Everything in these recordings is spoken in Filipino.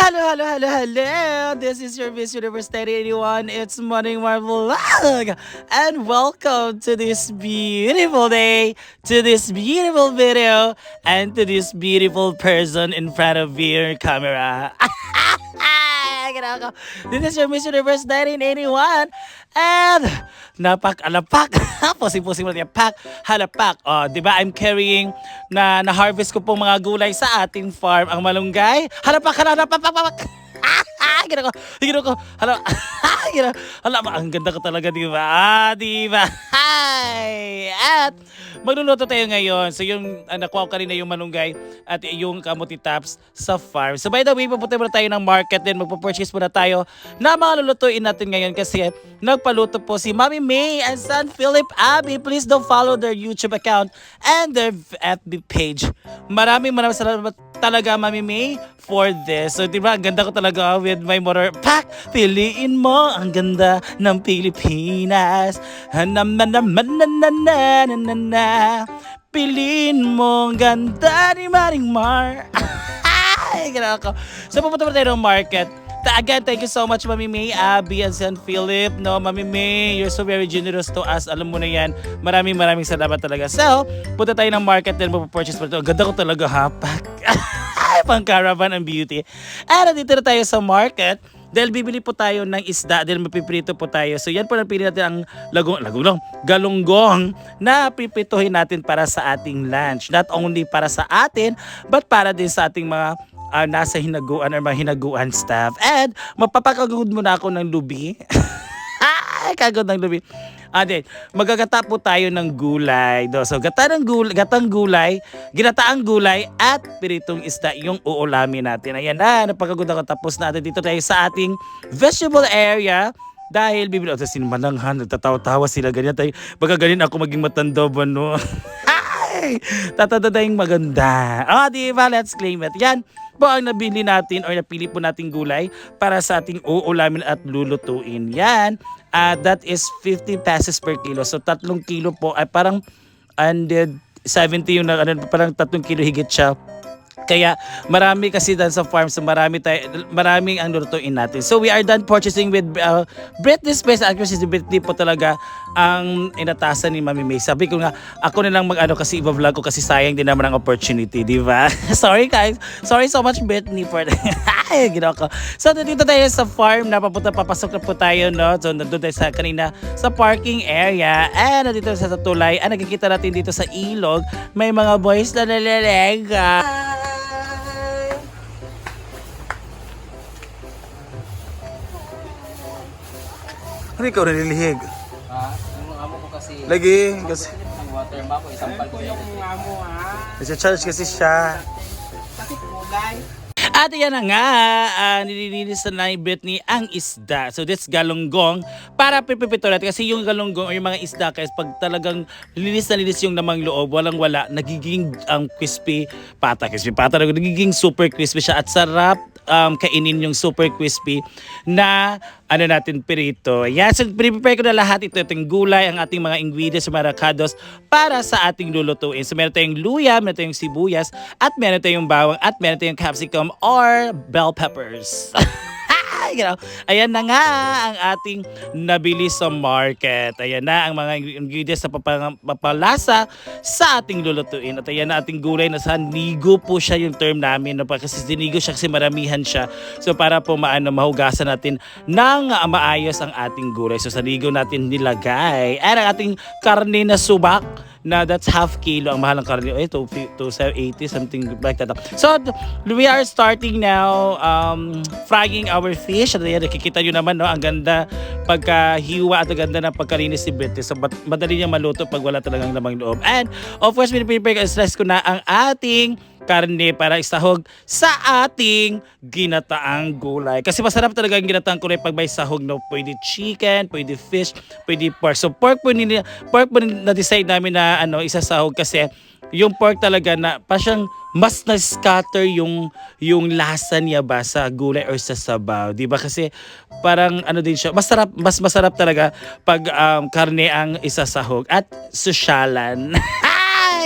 Hello, hello, hello, hello! This is your Miss Universe 8081. It's Morning Marvel Vlog! And welcome to this beautiful day, to this beautiful video, and to this beautiful person in front of your camera. Ginagawa ko. This is your Miss Universe 1981. And napak-alapak. Pusing-pusing mo niya. Pak, halapak. O, di ba? I'm carrying na na-harvest ko pong mga gulay sa ating farm. Ang malunggay. Halapak, halapak, halapak. Gino ko, gino ko, hala, gino, hala, ang ganda ko talaga, di ba? Ah, di ba? Hi! At, magluluto tayo ngayon. So, yung uh, nakuha ko kanina yung malunggay at yung kamuti tops sa farm. So, by the way, pupunta muna tayo ng market din. Magpo-purchase muna tayo na mga lulutuin natin ngayon kasi nagpaluto po si Mami May and son Philip Abby. Please don't follow their YouTube account and their FB page. Maraming maraming salamat talaga, Mami May, for this. So, di ba, ganda ko talaga with my motor pack. Piliin mo ang ganda ng Pilipinas. Hanaman naman na na na na na na. Piliin mo ang ganda ni Maring Mar. Ay, gano'n ako. So, pupunta pa tayo ng market. Ta- Again, thank you so much, Mami May, Abby, and San Philip. No, Mami May, you're so very generous to us. Alam mo na yan. Maraming maraming salamat talaga. So, punta tayo ng market din, magpo-purchase pa ito. Ang ganda ko talaga, ha? Pack. Pang caravan and beauty. And nandito na tayo sa market. Dahil bibili po tayo ng isda, dahil mapiprito po tayo. So yan po napili natin ang lagong, lagong galunggong na pipituhin natin para sa ating lunch. Not only para sa atin, but para din sa ating mga ah, nasa hinaguan or mga hinaguan staff. And mapapakagod muna ako ng lubi. Kagod ng lubi. Ah, din. Magagata po tayo ng gulay. Do. So, gata ng gulay, gatang gulay, ginataang gulay, at piritong isda yung uulamin natin. Ayan na, napakagod ako. Tapos natin dito tayo sa ating vegetable area. Dahil bibili, oh, sinmananghan, nagtatawa-tawa sila, ganyan tayo. Baka ganyan ako maging matanda ba, no? Ay! Tatanda tayong maganda. Ah, di ba? Let's claim it. Yan po ang nabili natin or napili po nating gulay para sa ating uulamin at lulutuin. Yan. Ah, that is 50 pesos per kilo. So, tatlong kilo po ay parang 170 yung ano, parang tatlong kilo higit siya. Kaya marami kasi dyan sa farm so marami tayo maraming ang lutuin natin. So we are done purchasing with uh, Britney Spears. Actually si Britney po talaga ang inatasan ni Mami May. Sabi ko nga ako na lang mag-ano kasi i-vlog ko kasi sayang din naman ang opportunity, di ba? Sorry guys. Sorry so much Britney for Ay, ginawa ko. So nandito tayo sa farm na papunta papasok na po tayo no. So nandun tayo sa kanina sa parking area. And nandito sa tulay. Ah, nakikita natin dito sa ilog may mga boys na nalalega. Ano ikaw nalilihig? Ah, yung amo ko kasi Lagi, kasi ang water map ko isang paldo yung amo ha. nasa-charge kasi siya. Kasi kulay. At yan na nga, uh, nililinis na ni Britney ang isda. So that's galunggong para pipipito natin. Kasi yung galunggong o yung mga isda, kasi pag talagang linis na linis yung namang loob, walang wala, nagiging ang crispy pata. Crispy pata, nagiging super crispy siya at sarap um, kainin yung super crispy na ano natin pirito. Yan, so prepare ko na lahat ito. Itong gulay, ang ating mga ingredients, mga rakados para sa ating lulutuin. So meron tayong luya, meron tayong sibuyas, at meron tayong bawang, at meron tayong capsicum or bell peppers. you know, ayan na nga ang ating nabili sa market. Ayan na ang mga ingredients na papalasa sa ating lulutuin. At ayan na ating gulay na sa nigo po siya yung term namin. No? Kasi dinigo siya kasi maramihan siya. So para po maano, mahugasan natin ng maayos ang ating gulay. So sa nigo natin nilagay. At ang ating karne na subak na that's half kilo ang mahal ng karne. Eh, to, to 80, something like that. So, we are starting now um, frying our fish. At ayan, nakikita nyo naman, no, ang ganda pagkahiwa at ang ganda ng pagkalinis ni Betty. So, madali niya maluto pag wala talagang lamang loob. And, of course, pinipipig stress ko na ang ating karne para isahog sa ating ginataang gulay. Kasi masarap talaga ang ginataang gulay pag may sahog. No? Pwede chicken, pwede fish, pwede pork. So pork po, nila, pork po na-decide namin na ano, isasahog kasi yung pork talaga na pa siyang mas na-scatter yung yung lasa niya ba sa gulay or sa sabaw, 'di ba? Kasi parang ano din siya, masarap mas masarap talaga pag um, karne ang isasahog at susyalan.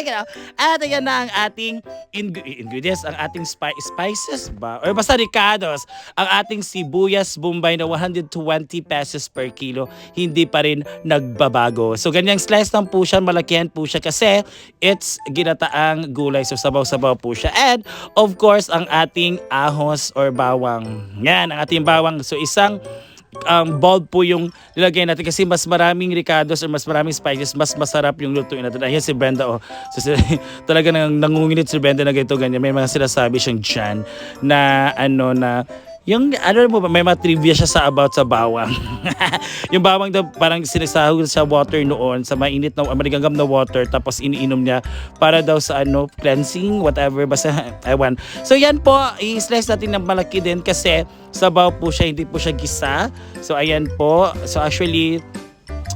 Ganun. At ayan na ang ating ing- ingredients, ang ating spi- spices ba? Or basta ricados. Ang ating sibuyas bombay na 120 pesos per kilo, hindi pa rin nagbabago. So ganyang slice lang po siya, malakihan po siya kasi it's ginataang gulay. So sabaw-sabaw po siya. And of course, ang ating ahos or bawang. Yan, ang ating bawang. So isang um, bold po yung nilagay natin kasi mas maraming ricados or mas maraming spices, mas masarap yung lutuin natin. Ayan si Brenda, oh. So, si, talaga nang nangunginit si Brenda na ganito, ganyan. May mga sinasabi siyang dyan na ano na yung ano mo ba, may mga trivia siya sa about sa bawang. yung bawang daw parang sinasahog sa water noon, sa mainit na, maniganggam na water, tapos iniinom niya para daw sa ano, cleansing, whatever, basta, ewan. So yan po, i-slice natin ng malaki din kasi sabaw po siya, hindi po siya gisa. So ayan po, so actually,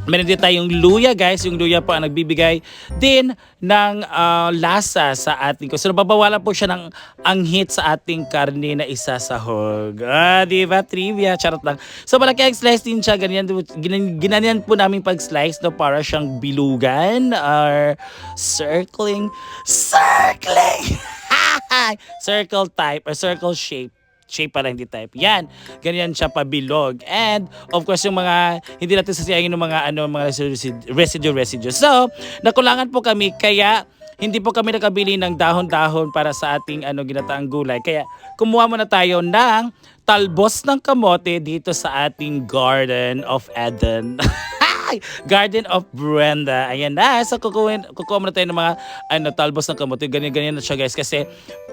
Meron din tayong luya guys. Yung luya po ang nagbibigay din ng ah, lasa sa ating ko. So nababawalan po siya ng anghit sa ating karne na isasahog. Ah, di ba? Trivia. Charot lang. So malaki ang slice din siya. Ganyan, ginan- ginanyan po namin pag-slice no, para siyang bilugan or circling. Circling! circle type or circle shape shape pala hindi type. Yan. Ganyan siya pabilog. And of course yung mga hindi natin sasayangin ng mga ano mga residue residue residue. So, nakulangan po kami kaya hindi po kami nakabili ng dahon-dahon para sa ating ano ginataang gulay. Kaya kumuha muna tayo ng talbos ng kamote dito sa ating Garden of Eden. Garden of Brenda. Ayan na. So, kukuha, kukuha muna tayo ng mga ano, talbos ng kamote. Ganyan-ganyan na siya guys. Kasi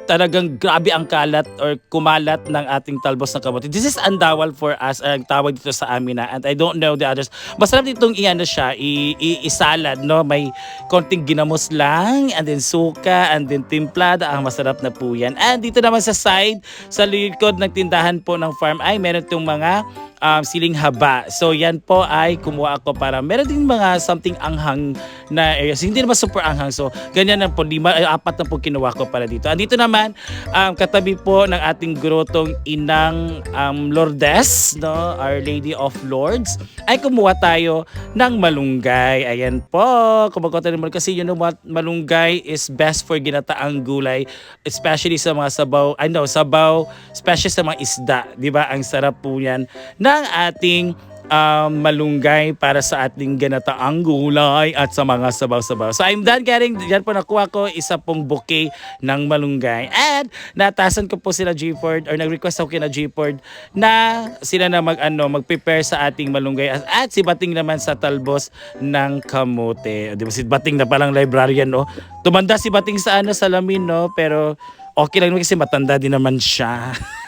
talagang grabe ang kalat or kumalat ng ating talbos ng kamote. This is andawal for us. Ang tawag dito sa amin na. And I don't know the others. Masarap ditong iano siya. I, i, isalad, no? May konting ginamos lang. And then suka. And then timplada. Ang masarap na po yan. And dito naman sa side, sa likod ng tindahan po ng farm ay meron itong mga um, siling haba. So yan po ay kumuha ako para meron din mga something anghang na areas. Hindi naman super anghang. So ganyan na po. Lima, ay, apat na po kinuha ko para dito. Andito naman, um, katabi po ng ating grotong inang um, Lourdes, no? Our Lady of Lords, ay kumuha tayo ng malunggay. Ayan po. Kumagot naman kasi you know what? Malunggay is best for ginataang gulay. Especially sa mga sabaw, ano, sabaw, especially sa mga isda. Di ba? Ang sarap po yan ng ating um, malunggay para sa ating ganataang gulay at sa mga sabaw-sabaw. So I'm done getting, dyan po nakuha ko isa pong bouquet ng malunggay. And natasan ko po sila G-Ford or nag-request ako kina G-Ford na sila na mag, ano, mag-prepare sa ating malunggay at, at si Bating naman sa talbos ng kamote. Di ba si Bating na palang librarian, no? Tumanda si Bating sa ano, salamin, no? Pero okay lang naman kasi matanda din naman siya.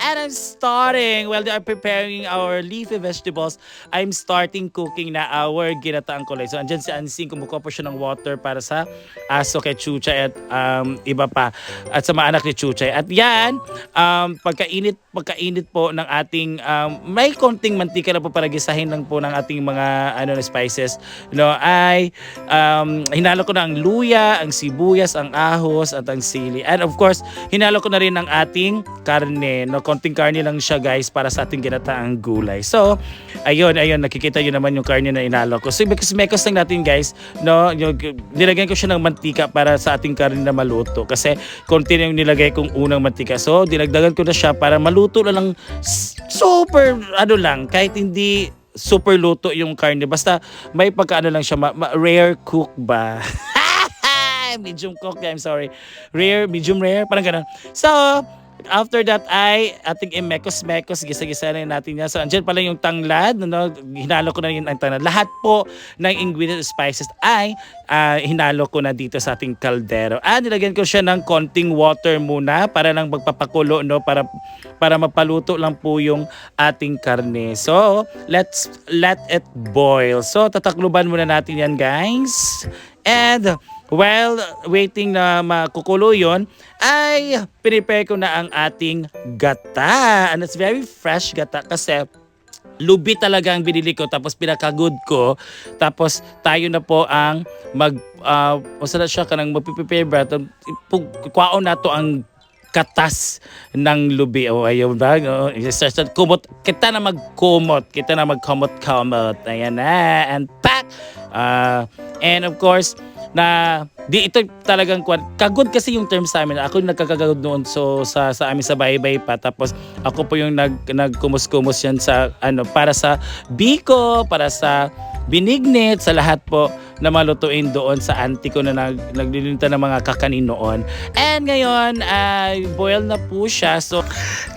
And I'm starting, while they are preparing our leafy vegetables, I'm starting cooking na our ginataang kulay. So, andyan si Ansing, kumukuha po siya ng water para sa aso kay Chuchay at um, iba pa. At sa mga anak ni Chuchay. At yan, um, pagkainit, pagkainit po ng ating, um, may konting mantika na po para gisahin lang po ng ating mga ano spices. No, ay um, hinalo ko na ang luya, ang sibuyas, ang ahos, at ang sili. And of course, hinalo ko na rin ang ating karne. No, konting karne lang siya guys para sa ating ginataang gulay. So, ayun, ayun, nakikita yun naman yung karne na inalo ko. So, because mekos lang natin guys, no, yung, nilagyan ko siya ng mantika para sa ating karne na maluto. Kasi, konti na yung nilagay kong unang mantika. So, dinagdagan ko na siya para maluto na lang super, ano lang, kahit hindi super luto yung karne. Basta, may pagkaano lang siya, ma- ma- rare cook ba? medium cook, I'm sorry. Rare, medium rare, parang ganun. So, after that ay ating imekos-mekos, gisa-gisa na natin yan. So, andyan pala yung tanglad, no? hinalo ko na yun ang tanglad. Lahat po ng ingredient spices ay ah, hinalo ko na dito sa ating kaldero. Ah, nilagyan ko siya ng konting water muna para lang magpapakulo, no? Para, para mapaluto lang po yung ating karne. So, let's let it boil. So, tatakluban muna natin yan, guys. And while waiting na makukulo yun, ay prepare ko na ang ating gata. And it's very fresh gata kasi lubi talaga ang binili ko tapos pinaka-good ko. Tapos tayo na po ang mag uh, masarap siya kanang magpiprepare ba kwaon na to ang katas ng lubi. O ayun ba? O, isa- kumot, kita na magkumot. Kita na magkumot-kumot. Ayan na. And pack! Uh, and of course, na di ito talagang kagod kasi yung term sa amin. Ako yung nagkakagod noon so sa sa amin sa baybay pa. Tapos ako po yung nag nagkumus-kumus yan sa ano para sa biko, para sa binignit sa lahat po na malutuin doon sa auntie ko na nag, naglilunta ng mga kakanin noon. And ngayon, ay boil na po siya. So,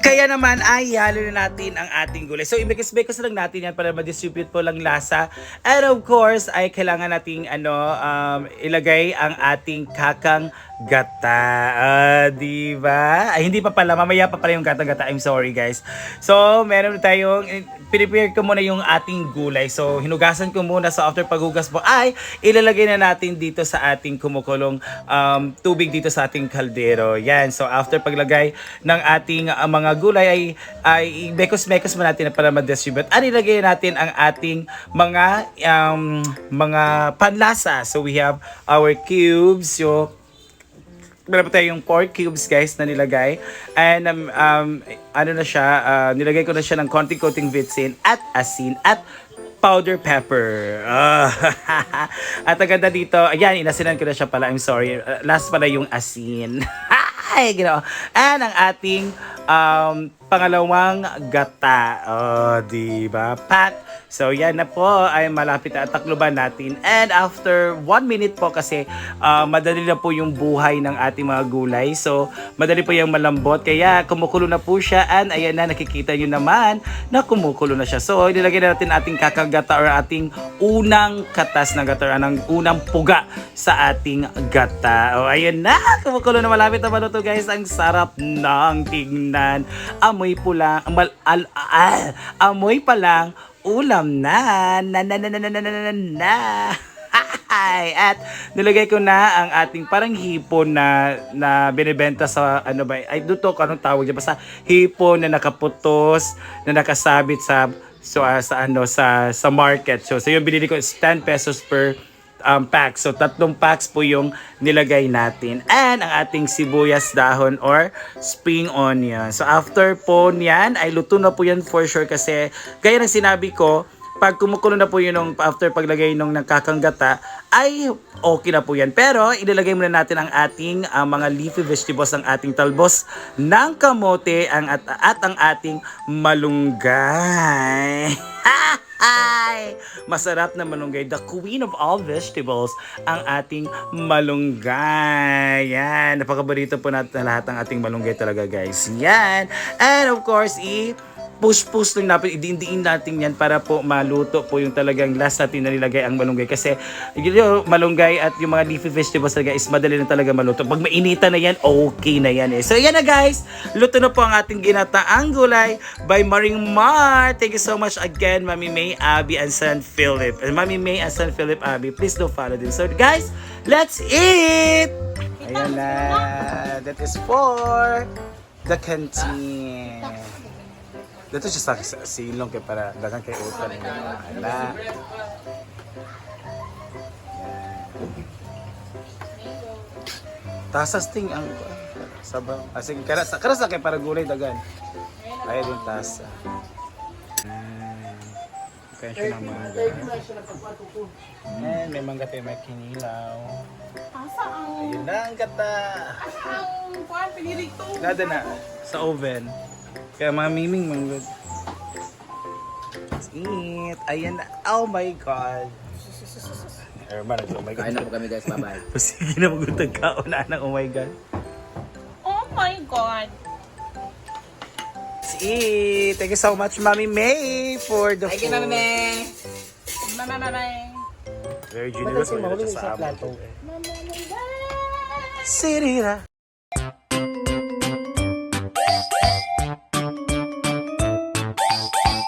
kaya naman ay halo na natin ang ating gulay. So, ibekos-bekos lang natin yan para ma-distribute po lang lasa. And of course, ay kailangan nating ano, um, ilagay ang ating kakang gata. Ah, di ba? Ay, hindi pa pala. Mamaya pa pala yung gatang gata. I'm sorry, guys. So, meron tayong, eh, prepare ko muna yung ating gulay. So, hinugasan ko muna. So, after paghugas po, ay, ilalagay na natin dito sa ating kumukulong um, tubig dito sa ating kaldero. Yan. So, after paglagay ng ating uh, mga gulay, ay, ay bekos-bekos mo natin para ma-distribute. At ilagay natin ang ating mga um, mga panlasa. So, we have our cubes. So, meron pa tayong pork cubes guys na nilagay. And um, um, ano na siya, uh, nilagay ko na siya ng konting-konting vitsin at asin at powder pepper. Ah. at ang ganda dito, ayan, inasinan ko na siya pala. I'm sorry. Uh, last pala yung asin. Ay, gino. And ang ating um, pangalawang gata. Oh, di ba? Pat. So, yan na po ay malapit na takluban natin. And after one minute po kasi uh, madali na po yung buhay ng ating mga gulay. So, madali po yung malambot. Kaya kumukulo na po siya. And ayan na, nakikita nyo naman na kumukulo na siya. So, nilagay na natin ating kakagata or ating unang katas na gata or ng unang puga sa ating gata. O, ayan na, kumukulo na malapit na maluto guys. Ang sarap ng tignan amoy pula, mal, al, al, amoy pa lang ulam na. Na na na na na na na na. Ay, at nilagay ko na ang ating parang hipon na na binebenta sa ano ba ay duto ko anong tawag niya basta hipon na nakaputos na nakasabit sa so uh, sa ano sa sa market. So, so yung binili ko is 10 pesos per um, pack. So, tatlong packs po yung nilagay natin. And ang ating sibuyas dahon or spring onion. So, after po niyan, ay luto na po yan for sure kasi gaya ng sinabi ko, pag kumukulo na po yun nung after paglagay nung nagkakanggata, ay okay na po yan. Pero, ilalagay muna natin ang ating ah, mga leafy vegetables, ang ating talbos ng kamote ang at, at ang ating malunggay. Ay! Masarap na malunggay. The queen of all vegetables, ang ating malunggay. Yan. Napakabarito po natin lahat ng ating malunggay talaga, guys. Yan. And of course, i- push-push lang natin, idiin natin yan para po maluto po yung talagang last natin na nilagay ang malunggay. Kasi yung malunggay at yung mga leafy vegetables talaga is madali na talaga maluto. Pag mainita na yan, okay na yan eh. So yan na guys, luto na po ang ating ginataang gulay by Maring Mar. Thank you so much again, Mami May, Abby, and Son Philip. And Mami May and Son Philip, Abby, please do follow them. So guys, let's eat! Ayan na. That is for the canteen. Dito siya sa, sa silong kay para dagang kay utan ng ala. Tasas ting ang sabaw. Asing kara sa kara sa kay para gulay dagan. Ay din tasa. Kaya siya ng mangga. And may mangga tayo may kinilaw. Asa ang Ayun na ang gata. ang kuan pinilig to? Nada na sa oven. Kaya mga miming mga Let's eat. Ayan na. Oh my God. Herman, oh my Kain God. na po kami guys. Bye-bye. Sige na magutag kaon na ng oh my God. Oh my god. Let's eat. Thank you so much, Mami May, for the Thank you, food. Mami May. Mama mama. Very generous. Mami, sa amin. Mama mama. Sirira.